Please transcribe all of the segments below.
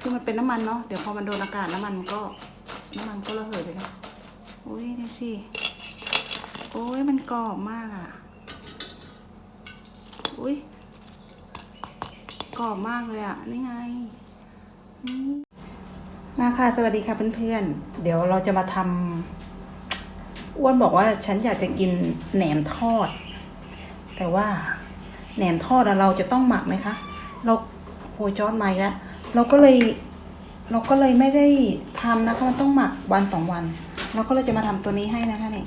คือมันเป็นน้ำมันเนาะเดี๋ยวพอมันโดนอากาศน้ำมันมันก็น้ำมันก็ระเหยไปแล้วโอ้ยดูสิโอ้ยมันกรอบมากอะอุ้ยกรอบมากเลยอะนี่ไงนี่มาค่ะสวัสดีค่ะเพื่อนๆ เดี๋ยวเราจะมาทำอ้วนบอกว่าฉันอยากจะกินแหนมทอด แต่ว่าแหนมทอดเราจะต้องหมักไหมคะ เราโหยจอดใหม่แล้ว เราก็เลยเราก็เลยไม่ได้ทำนะคะมันต้องหมักวันสองวัน เราก็เลยจะมาทำตัวนี้ให้นะคะนี่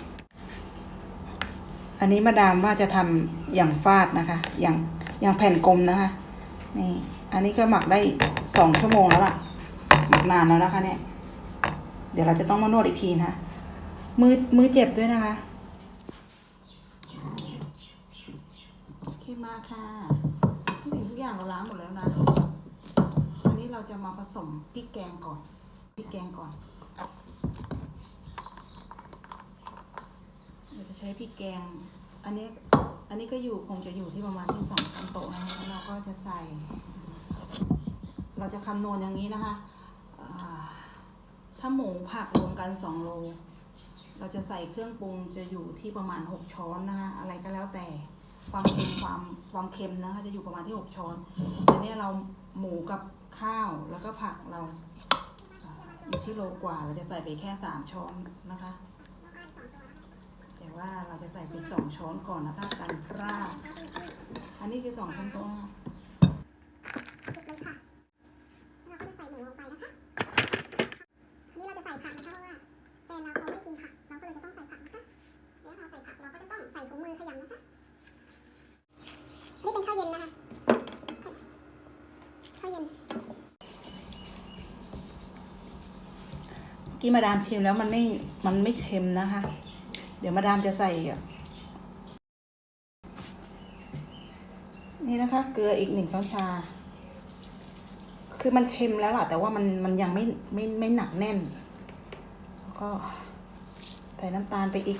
อันนี้มาดามว่าจะทำอย่างฟาดนะคะ อย่างอย่างแผ่นกลมนะคะนี่อันนี้ก็หมักได้สองชั่วโมงแล้วล่ะ หมักนานแล้วนะคะ เนี่ย เดี๋ยวเราจะต้องมานวดอีกทีนะคะมือมือเจ็บด้วยนะคะโอเคมาค่ะทุกสิ่งทุกอย่างเราล้างหมดแล้วนะ เราจะมาผสมพริกแกงก่อนพริกแกงก่อน เราจะใช้พริกแกง อันนี้อันนี้ก็อยู่คงจะอยู่ที่ประมาณที่สองช้อนโต๊ะนะคะแล้วเราก็จะใส่ เราจะคำนวณอย่างนี้นะคะถ้าหมูผักรวมกันสองโลเราจะใส่เครื่องปรุงจะอยู่ที่ประมาณหกช้อนนะคะอะไรก็แล้วแต่ความเค็มความความเค็มนะคะจะอยู่ประมาณที่หกช้อนแต่เนี่ยเราหมูกับ ข้าวแล้วก็ผักเราอยู่ที่โลกว่าเราจะใส่ไปแค่สามช้อนนะคะ แต่ว่าเราจะใส่ไปสองช้อนก่อนนะคะกันพลาดอันนี้คือสองช้นโต๊ะนค่ะแล้วเราจะใส่หมูลงไปนะคะอันนี้เราจะใส่ผักนะคะเพราะว่าแฟนเราเขาไม่กินผัก เราก็เลยจะต้องใส่ผักนะคะ แล้วเราใส่ผักเราก็จะต้องใส่ถุงมือขยำนะคะ นี่เป็นข้าวเย็นนะคะ ข้าวเย็น เมื่อ กี้มาดามชิมแล้วมันไม่ มันไม่เค็มนะคะ เดี๋ยวมาดามจะใส่นี่นะคะ เกลืออีกหนึ่งช้อนชา คือมันเค็มแล้วล่ะ แต่ว่ามันมันยังไม่ไม่ไม่หนักแน่น แล้วก็ใส่น้ำตาลไปอีก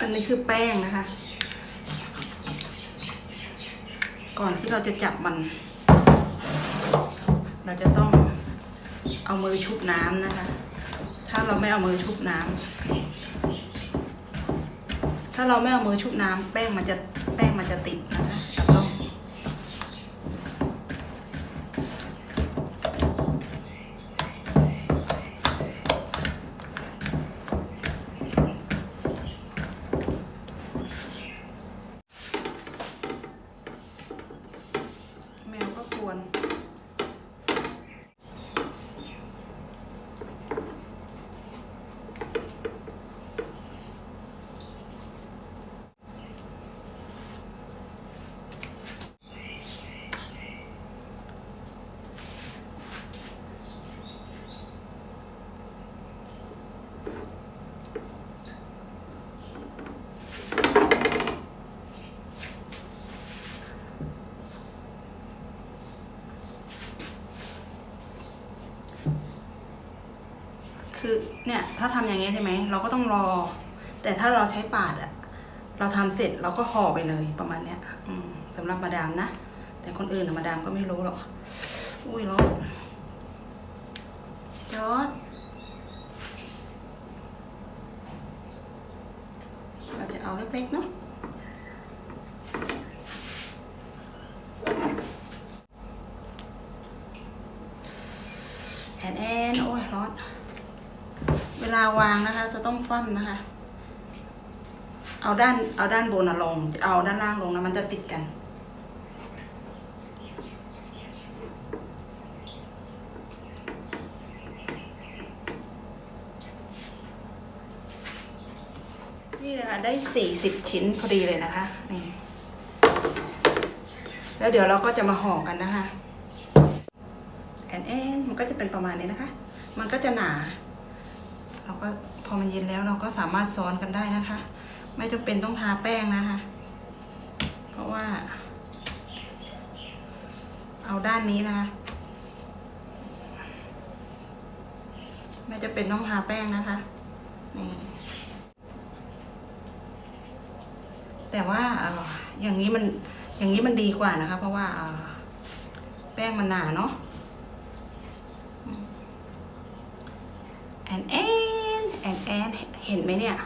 อันนี้คือแป้งนะคะ ก่อนที่เราจะจับมัน เราจะต้องเอามือชุบน้ำนะคะ ถ้าเราไม่เอามือชุบน้ำถ้าเราไม่เอามือชุบน้ำแป้งมันจะแป้งมันจะติดนะคะเราต้อง แมวก็ควร คือเนี่ยถ้าทำอย่างเงี้ยใช่ไหมเราก็ต้องรอ แต่ถ้าเราใช้ปาดอะเราทำเสร็จเราก็ห่อไปเลยประมาณเนี้ยอืมสำหรับมาดามนะ แต่คนอื่นนะมาดามก็ไม่รู้หรอก อุ้ยร้อนจอดเราจะเอาเล็กๆเนาะแอนแอนโอ้ยร้อน ลาวางนะคะ จะต้องฟั่มนะคะ เอาด้านเอาด้านบนลง เอาด้านล่างลงนะมันจะติดกันนี่นะคะได้สี่สิบชิ้นพอดีเลยนะคะนี่แล้วเดี๋ยวเราก็จะมาห่อกันนะคะแอนแอนมันก็จะเป็นประมาณนี้นะคะ มันก็จะหนา เราก็พอมันเย็นแล้วเราก็สามารถซ้อนกันได้นะคะ ไม่จำเป็นต้องทาแป้งนะคะ เพราะว่า เอาด้านนี้นะคะ ไม่จะเป็นต้องทาแป้งนะคะนี่แต่ว่าออย่างนี้มันอย่างนี้มันดีกว่านะคะ เพราะว่าแป้งมันหนาเนาะแอน แอนแอนเห็นไหมเนี่ย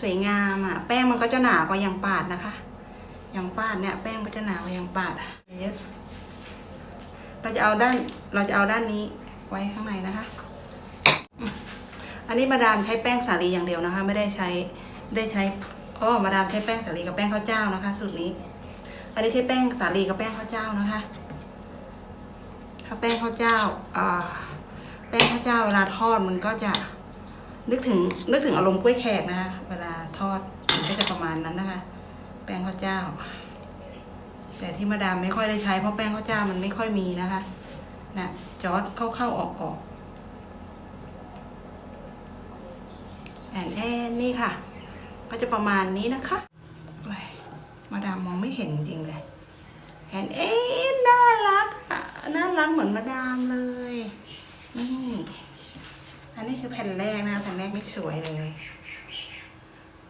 สวยงามอะ แป้งมันก็จะหนากว่าอย่างปาดนะคะ อย่างฟาดเนี่ย แป้งก็จะหนากว่าอย่างปาดเยอะเราจะเอาด้านเราจะเอาด้านนี้ไว้ข้างในนะคะ อันนี้มาดามใช้แป้งสาลีอย่างเดียวนะคะ ไม่ได้ใช้ได้ใช้อ๋อมาดามใช้แป้งสาลีกับแป้งข้าวเจ้านะคะสูตรนี้ อันนี้ใช้แป้งสาลีกับแป้งข้าวเจ้านะคะถ้าแป้งข้าวเจ้าอ่าแป้งข้าวเจ้าเวลาทอดมันก็จะ นึกถึงนึกถึงอารมณ์กล้วยแขกนะคะเวลาทอดมันก็จะประมาณนั้นนะคะ แป้งข้าวเจ้า แต่ที่มาดามไม่ค่อยได้ใช้เพราะแป้งข้าวเจ้ามันไม่ค่อยมีนะคะนะจอดเข้าเข้าออกออกแอนแอนนี่ค่ะ ก็จะประมาณนี้นะคะมาดามมองไม่เห็นจริงเลยแอนแอนน่ารักน่ารักเหมือนมาดามเลย นนี้คือแผ่นแรกนะแผ่นแรกไม่สวยเลย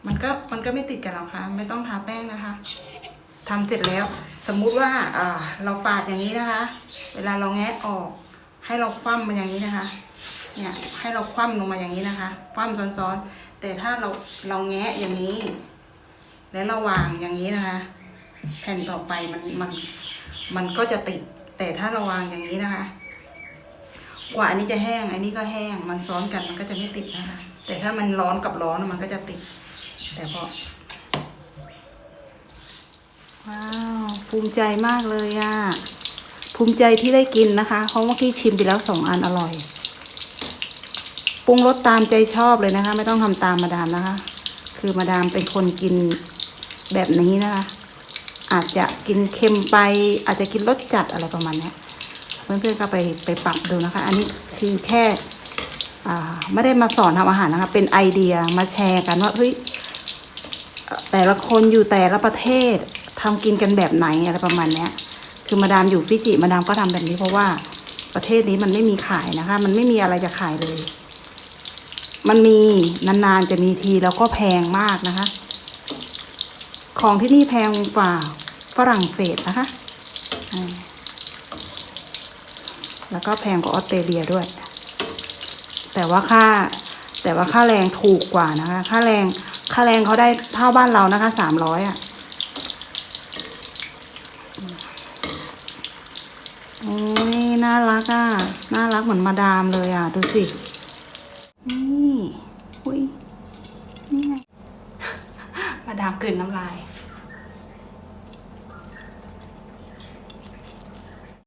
มันก็มันก็ไม่ติดกันหรอกค่ะไม่ต้องทาแป้งนะคะทำเสร็จแล้ว สมมุติว่าอ่าเราปาดอย่างนี้นะคะ เวลาเราแงะออก ให้เราคว่ำมันอย่างนี้นะคะเนี่ยให้เราคว่ำลงมาอย่างนี้นะคะ คว่ำซ้อนๆ แต่ถ้าเราเราแงะอย่างนี้ แล้วเราวางอย่างนี้นะคะ แผ่นต่อไปมันมันมันก็จะติด แต่ถ้าเราวางอย่างนี้นะคะ กว่าอันนี้จะแห้ง อันนี้ก็แห้ง มันซ้อนกันมันก็จะไม่ติดนะคะ แต่ถ้ามันร้อนกับร้อนมันก็จะติด แต่พอว้าว ภูมิใจมากเลยอะภูมิใจที่ได้กินนะคะ เพราะเมื่อกี้ชิมไปแล้วสองอันอร่อย ปรุงรสตามใจชอบเลยนะคะ ไม่ต้องทำตามมาดามนะคะ คือมาดามเป็นคนกินแบบนี้นะคะ อาจจะกินเค็มไป อาจจะกินรสจัดอะไรประมาณนี้ เพื่อนๆก็ไปไปปรับดูนะคะ อันนี้คือแค่ไม่ได้มาสอนทำอาหารนะคะ เป็นไอเดียมาแชร์กันว่าเฮ้ยแต่ละคนอยู่แต่ละประเทศทำกินกันแบบไหนอะไรประมาณนี้คือมาดามอยู่ฟิจิมาดามก็ทำแบบนี้เพราะว่าประเทศนี้มันไม่มีขายนะคะ มันไม่มีอะไรจะขายเลย มันมีนานๆจะมีทีแล้วก็แพงมากนะคะ ของที่นี่แพงกว่าฝรั่งเศสนะคะ แล้วก็แพงกว่าออสเตรเลียด้วย แต่ว่าค่าแต่ว่าค่าแรงถูกกว่านะคะ ค่าแรงค่าแรงเขาได้เท่าบ้านเรานะคะสามร้อยอะโอ้ยน่ารักอะ น่ารักเหมือนมาดามเลยอะ ดูสิ นี่ อุ้ย นี่ไง มาดามกลืนน้ำลาย